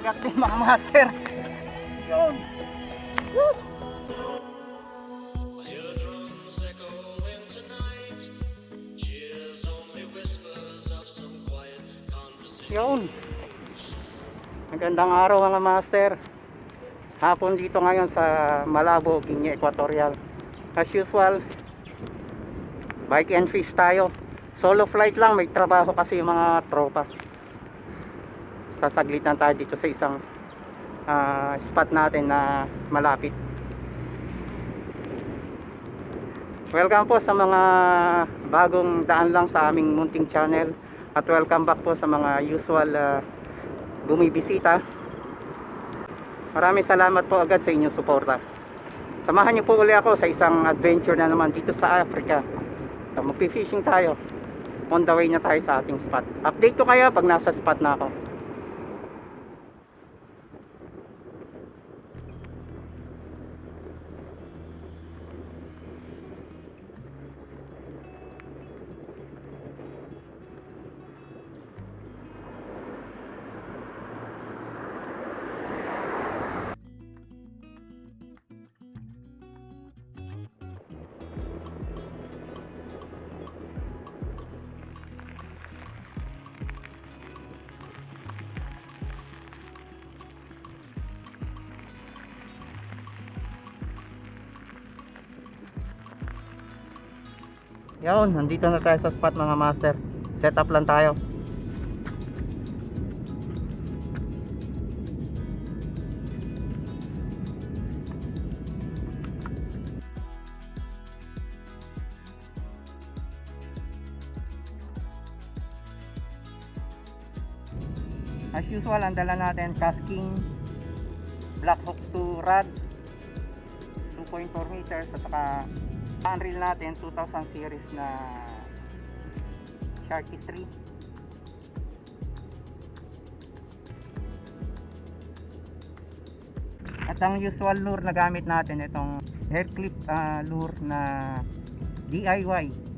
Kumagat din mga master. Yun. Woo! Yun. Magandang araw mga master. Hapon dito ngayon sa Malabo, Guinea Equatorial. As usual, bike and fish tayo. Solo flight lang, may trabaho kasi yung mga tropa. Sasaglitan tayo dito sa isang ah, spot natin na malapit. Welcome po sa mga bagong daan lang sa aming munting channel at welcome back po sa mga usual ah, bumibisita. Maraming salamat po agad sa inyong suporta. Samahan niyo po uli ako sa isang adventure na naman dito sa Africa. Magpi-fishing tayo. On the way na tayo sa ating spot. Update ko kayo pag nasa spot na ako. Yun, nandito na tayo sa spot mga master. Set up lang tayo. As usual, ang dala natin casking black hook to rod 2.4 meters at saka ang reel natin 2000 series na Sharky 3 at ang usual lure na gamit natin itong hair clip ah, lure na DIY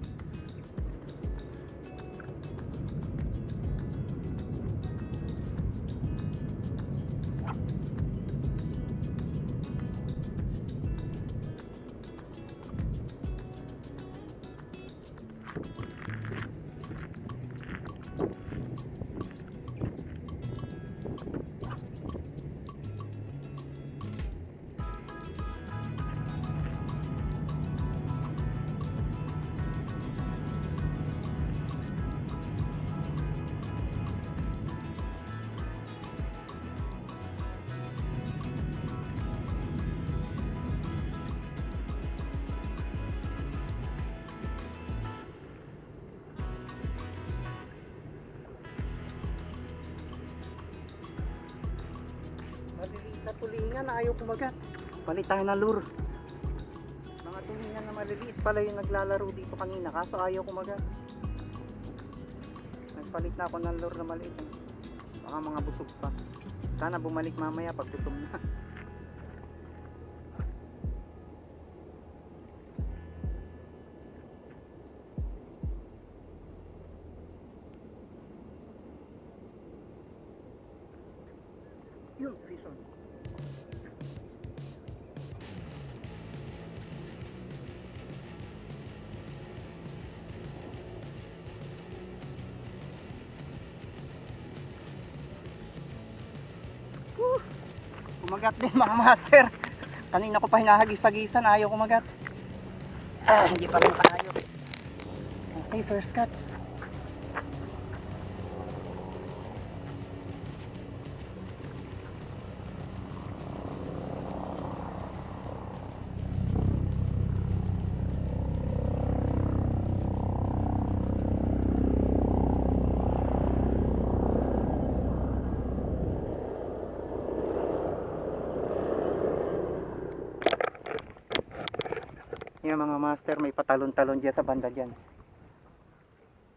na tulingan na ayaw kumagat. Palit tayo ng lure mga tulingan na maliliit pala yung naglalaro dito kanina kaso ayaw kumagat. Nagpalit na ako ng lure na maliit. Baka mga busog pa. Sana bumalik mamaya pag gutom na. Yun fish Kumagat din mga master. Kanina ko pa hinahagis-hagisan, ayaw kumagat. Ah, hindi pa rin tayo. Okay, first cut. Yan mga master, may patalon-talon dyan sa banda dyan.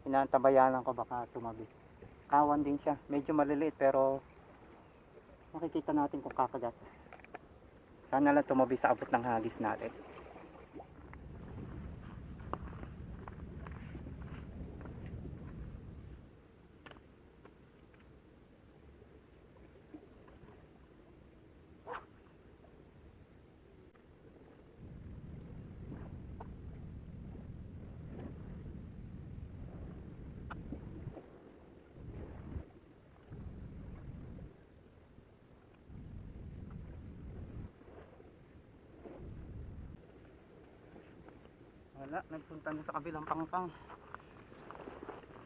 Inaantabayanan ko baka tumabi. Kawan din siya. Medyo maliliit pero makikita natin kung kakagat. Sana lang tumabi sa abot ng hagis natin. Wala, nagpunta na sa kabilang pangpang.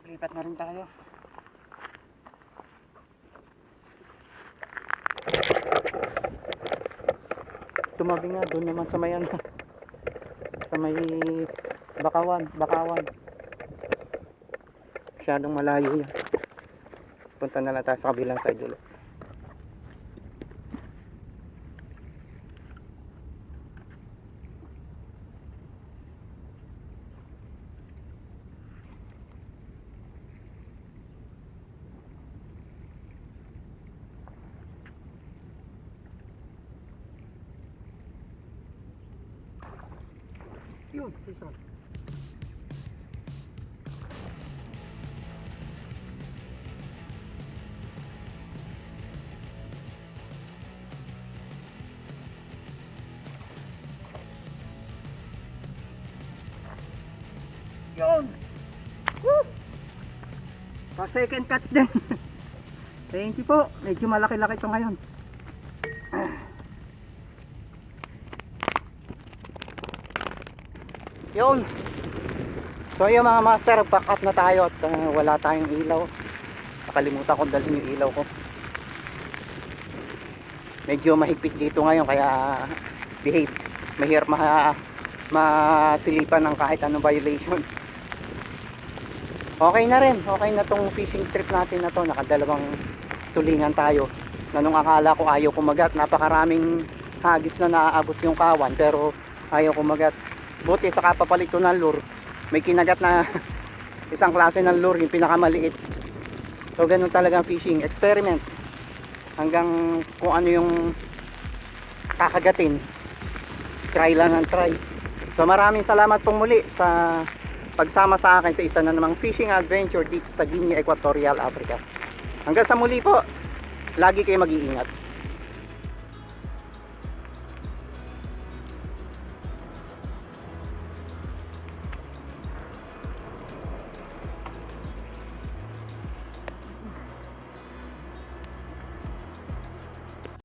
Lipat na rin tayo. Tumabi nga doon naman sa may ano. Sa may bakawan, bakawan. Masyadong malayo yan. Punta na lang tayo sa kabilang side ulit. Yun, isa. Yun! Woo! Pa second catch din. Thank you po. Medyo malaki-laki ito ngayon. Yun. So yung mga master, back up na tayo at uh, wala tayong ilaw. Nakalimutan ko dalhin yung ilaw ko. Medyo mahigpit dito ngayon kaya behave. Mahirap ma masilipan ng kahit anong violation. Okay na rin. Okay na tong fishing trip natin na to. Nakadalawang tulingan tayo. Na nung akala ko ayaw kumagat. Napakaraming hagis na naaabot yung kawan pero ayaw kumagat. Buti sa kapapalit ng lure, may kinagat na isang klase ng lure, yung pinakamaliit. So ganun talaga fishing, experiment. Hanggang kung ano yung kakagatin. Try lang ng try. So maraming salamat pong muli sa pagsama sa akin sa isa na namang fishing adventure dito sa Guinea, Equatorial Africa. Hanggang sa muli po, lagi kayo mag-iingat.